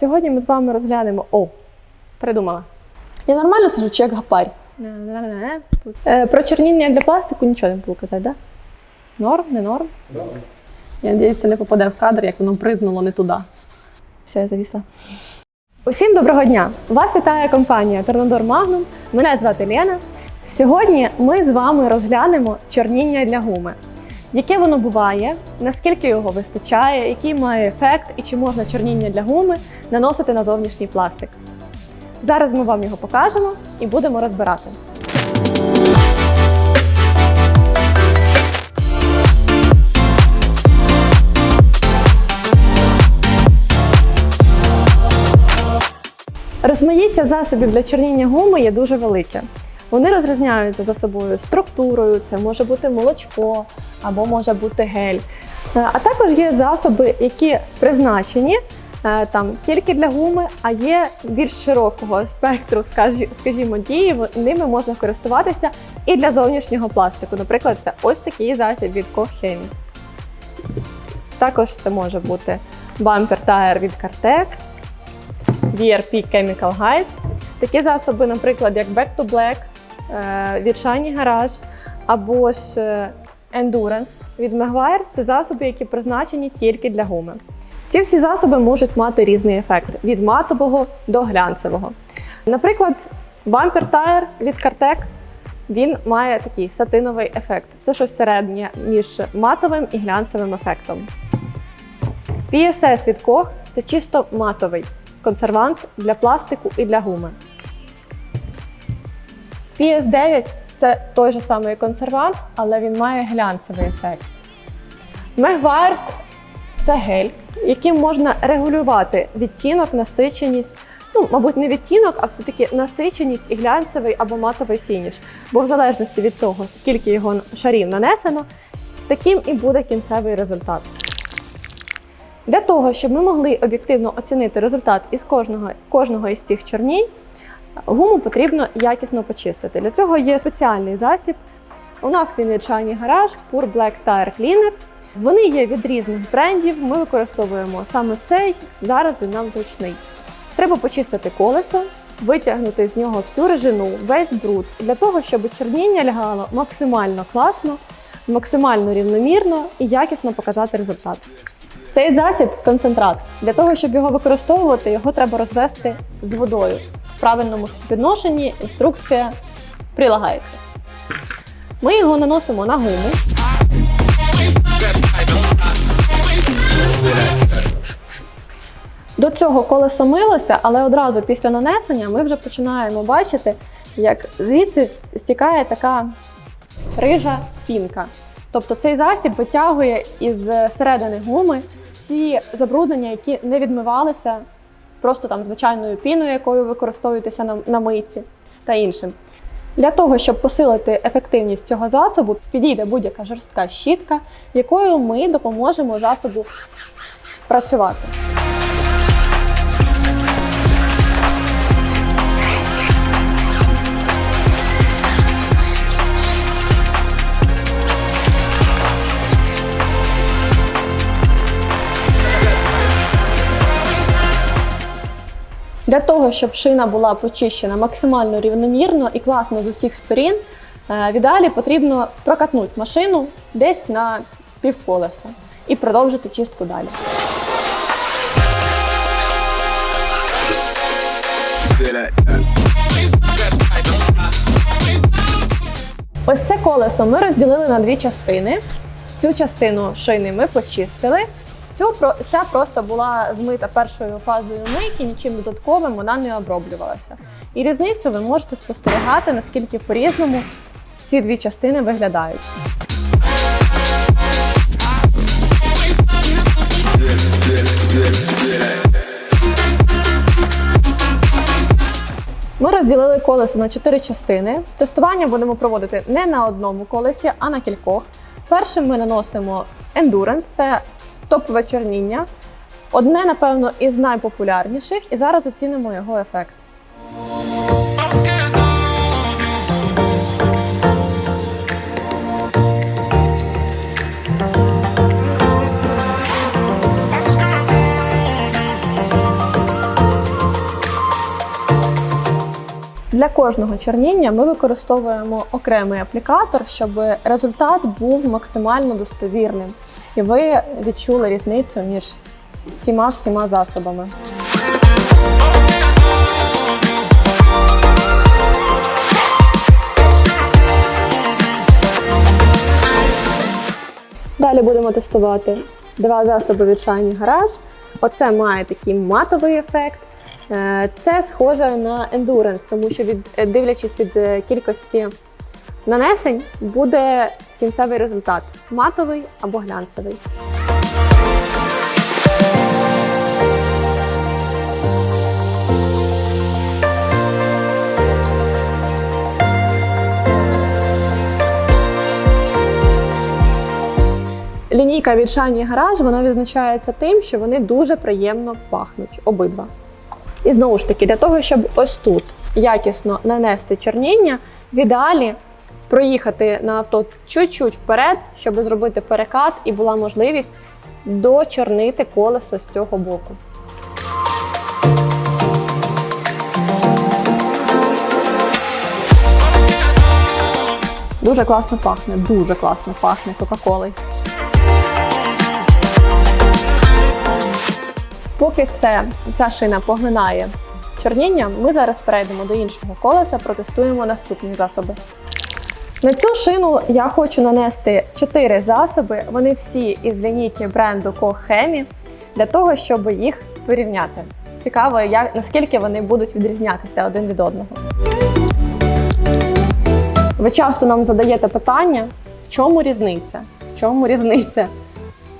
сьогодні ми з вами розглянемо. О, придумала. Я нормально сижу, чи як гапарь? Е, Про чорніння для пластику нічого не буду казати, так? Да? Норм, не норм? Я сподіваюся, це не попаде в кадр, як воно признуло не туди. Все, я завісла. Усім доброго дня! Вас вітає компанія Торнадор Магнум. Мене звати Лена. Сьогодні ми з вами розглянемо чорніння для гуми. Яке воно буває, наскільки його вистачає, який має ефект і чи можна чорніння для гуми наносити на зовнішній пластик. Зараз ми вам його покажемо і будемо розбирати. Розмаїття засобів для чорніння гуми є дуже велике. Вони розрізняються за собою структурою, це може бути молочко або може бути гель. Е, А також є засоби, які призначені е, там тільки для гуми, а є більш широкого спектру, скажімо, дії. Ними можна користуватися і для зовнішнього пластику. Наприклад, це ось такий засіб від Кохемі. Також це може бути бампер тайр від Картек, VRP Chemical Guys. Такі засоби, наприклад, як Back to Black е, Shiny Garage або ж е, Endurance від Meguiar's – це засоби, які призначені тільки для гуми. Ці всі засоби можуть мати різний ефект від матового до глянцевого. Наприклад, Bumper Tire від Cartec він має такий сатиновий ефект. Це щось середнє між матовим і глянцевим ефектом. PSS від Koch – це чисто матовий консервант для пластику і для гуми. PS9 це той же самий консервант, але він має глянцевий ефект. Megwires – це гель, яким можна регулювати відтінок, насиченість. Ну, мабуть, не відтінок, а все-таки насиченість і глянцевий або матовий фініш. Бо в залежності від того, скільки його шарів нанесено, таким і буде кінцевий результат. Для того, щоб ми могли об'єктивно оцінити результат із кожного, кожного із цих чорнінь, гуму потрібно якісно почистити. Для цього є спеціальний засіб. У нас він від Shiny Garage Pure Black Tire Cleaner. Вони є від різних брендів. Ми використовуємо саме цей. Зараз він нам зручний. Треба почистити колесо, витягнути з нього всю режину, весь бруд, для того, щоб чорніння лягало максимально класно, максимально рівномірно і якісно показати результат. Цей засіб концентрат. Для того, щоб його використовувати, його треба розвести з водою. Правильному співвідношенні інструкція прилагається. Ми його наносимо на гуму. До цього колесо милося, але одразу після нанесення ми вже починаємо бачити, як звідси стікає така рижа пінка. Тобто цей засіб витягує із середини гуми ті забруднення, які не відмивалися просто там звичайною піною, якою використовуєтеся на, на мийці та іншим. Для того, щоб посилити ефективність цього засобу, підійде будь-яка жорстка щітка, якою ми допоможемо засобу працювати. Для того, щоб шина була почищена максимально рівномірно і класно з усіх сторін, е, в ідеалі потрібно прокатнути машину десь на півколеса і продовжити чистку далі. Ось це колесо ми розділили на дві частини. Цю частину шини ми почистили. Цю ця просто була змита першою фазою мийки, нічим додатковим вона не оброблювалася. І різницю ви можете спостерігати, наскільки по-різному ці дві частини виглядають. Ми розділили колесо на чотири частини. Тестування будемо проводити не на одному колесі, а на кількох. Першим ми наносимо Endurance, це Топове чорніння Одне, напевно, із найпопулярніших, і зараз оцінимо його ефект. Для кожного чорніння ми використовуємо окремий аплікатор, щоб результат був максимально достовірним і ви відчули різницю між цими всіма засобами. Далі будемо тестувати два засоби від Shiny Garage. Оце має такий матовий ефект. Е, Це схоже на Endurance, тому що від, е, дивлячись від е, кількості нанесень, буде кінцевий результат матовий або глянцевий. Лінійка від Shiny Garage вона відзначається тим, що вони дуже приємно пахнуть обидва. І знову ж таки, для того, щоб ось тут якісно нанести чорніння, в ідеалі проїхати на авто чуть-чуть вперед, щоб зробити перекат і була можливість дочорнити колесо з цього боку. Дуже класно пахне, дуже класно пахне Кока-Колою. Поки це, ця шина поглинає чорніння, ми зараз перейдемо до іншого колеса, протестуємо наступні засоби. На цю шину я хочу нанести 4 засоби. Вони всі із лінійки бренду Кохемі, для того, щоб їх порівняти. Цікаво, як, наскільки вони будуть відрізнятися один від одного. Ви часто нам задаєте питання, в чому різниця? В чому різниця?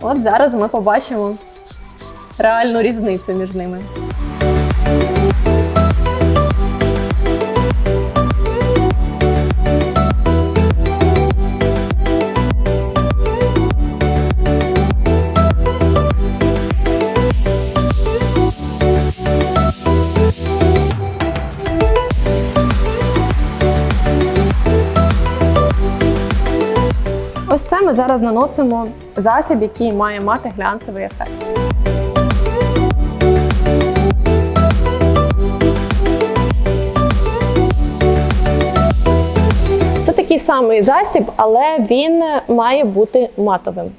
От зараз ми побачимо реальну різницю між ними. Ми зараз наносимо засіб, який має мати глянцевий ефект. Це такий самий засіб, але він має бути матовим.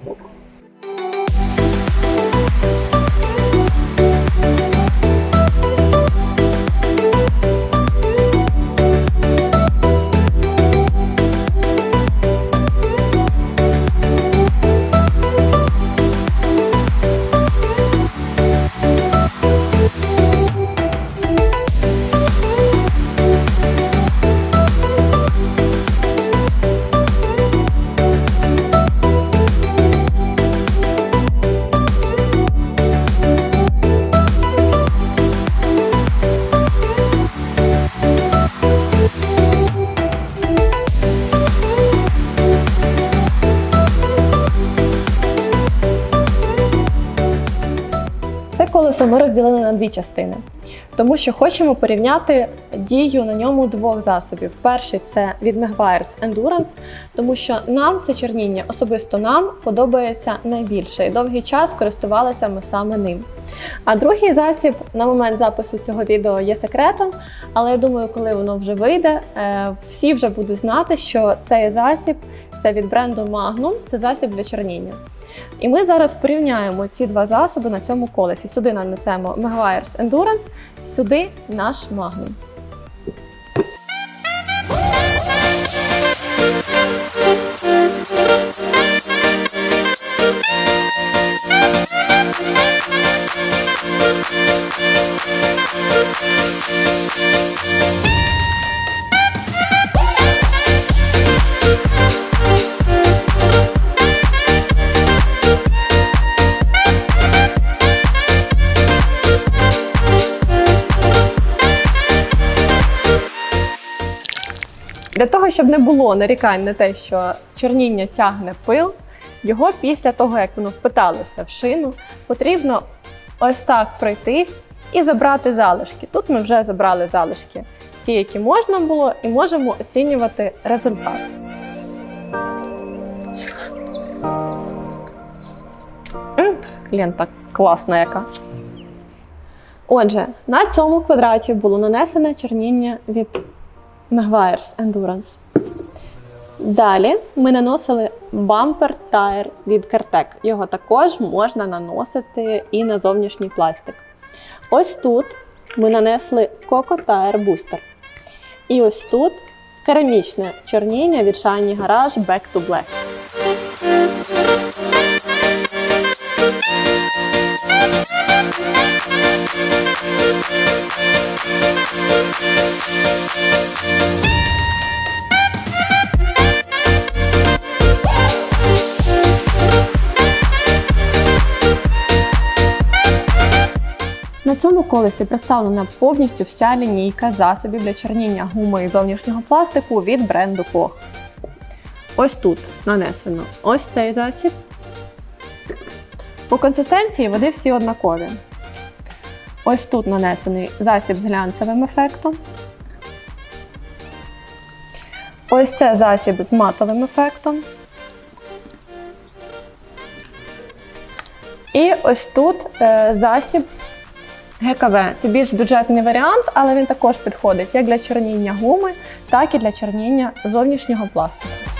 Розділили на дві частини, тому що хочемо порівняти дію на ньому двох засобів. Перший це від Megwires Endurance, тому що нам це чорніння, особисто нам, подобається найбільше і довгий час користувалися ми саме ним. А другий засіб на момент запису цього відео є секретом, але я думаю, коли воно вже вийде, е, всі вже будуть знати, що цей засіб це від бренду Magnum, це засіб для чорніння. І ми зараз порівняємо ці два засоби на цьому колесі. Сюди нанесемо Meguiar's Endurance, сюди наш Magnum. Для того, щоб не було нарікань на те, що чорніння тягне пил, його після того, як воно впиталося в шину, потрібно ось так пройтись і забрати залишки. Тут ми вже забрали залишки, всі, які можна було, і можемо оцінювати результат. Лента класна яка. Отже, на цьому квадраті було нанесене чорніння від Meguiar's Endurance. Далі ми наносили бампер тайр від Картек. Його також можна наносити і на зовнішній пластик. Ось тут ми нанесли Coco Tire Booster. І ось тут керамічне чорніння від Shiny Garage Back to Black. На цьому колесі представлена повністю вся лінійка засобів для чорніння гуми і зовнішнього пластику від бренду Koch. Ось тут нанесено ось цей засіб. По консистенції води всі однакові. Ось тут нанесений засіб з глянцевим ефектом. Ось це засіб з матовим ефектом. І ось тут е, засіб ГКВ. Це більш бюджетний варіант, але він також підходить як для чорніння гуми, так і для чорніння зовнішнього пластику.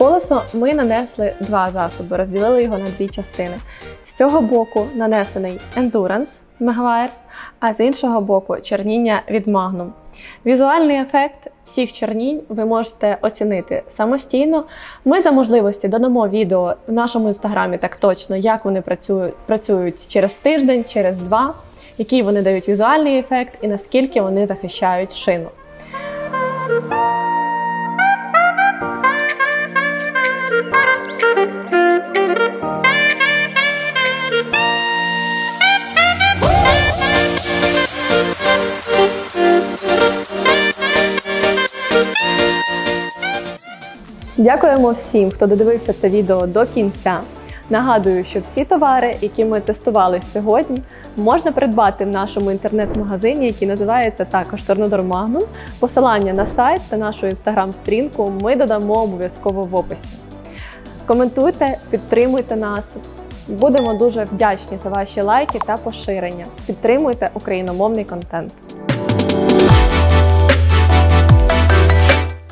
Колесо ми нанесли два засоби, розділили його на дві частини. З цього боку нанесений Endurance Meguiar's, а з іншого боку чорніння від Magnum. Візуальний ефект всіх чорнінь ви можете оцінити самостійно. Ми за можливості додамо відео в нашому інстаграмі так точно, як вони працюють, працюють через тиждень, через два, який вони дають візуальний ефект і наскільки вони захищають шину. Дякуємо всім, хто додивився це відео до кінця. Нагадую, що всі товари, які ми тестували сьогодні, можна придбати в нашому інтернет-магазині, який називається також Торнодор Magnum. Посилання на сайт та нашу інстаграм-сторінку ми додамо обов'язково в описі. Коментуйте, підтримуйте нас. Будемо дуже вдячні за ваші лайки та поширення. Підтримуйте україномовний контент.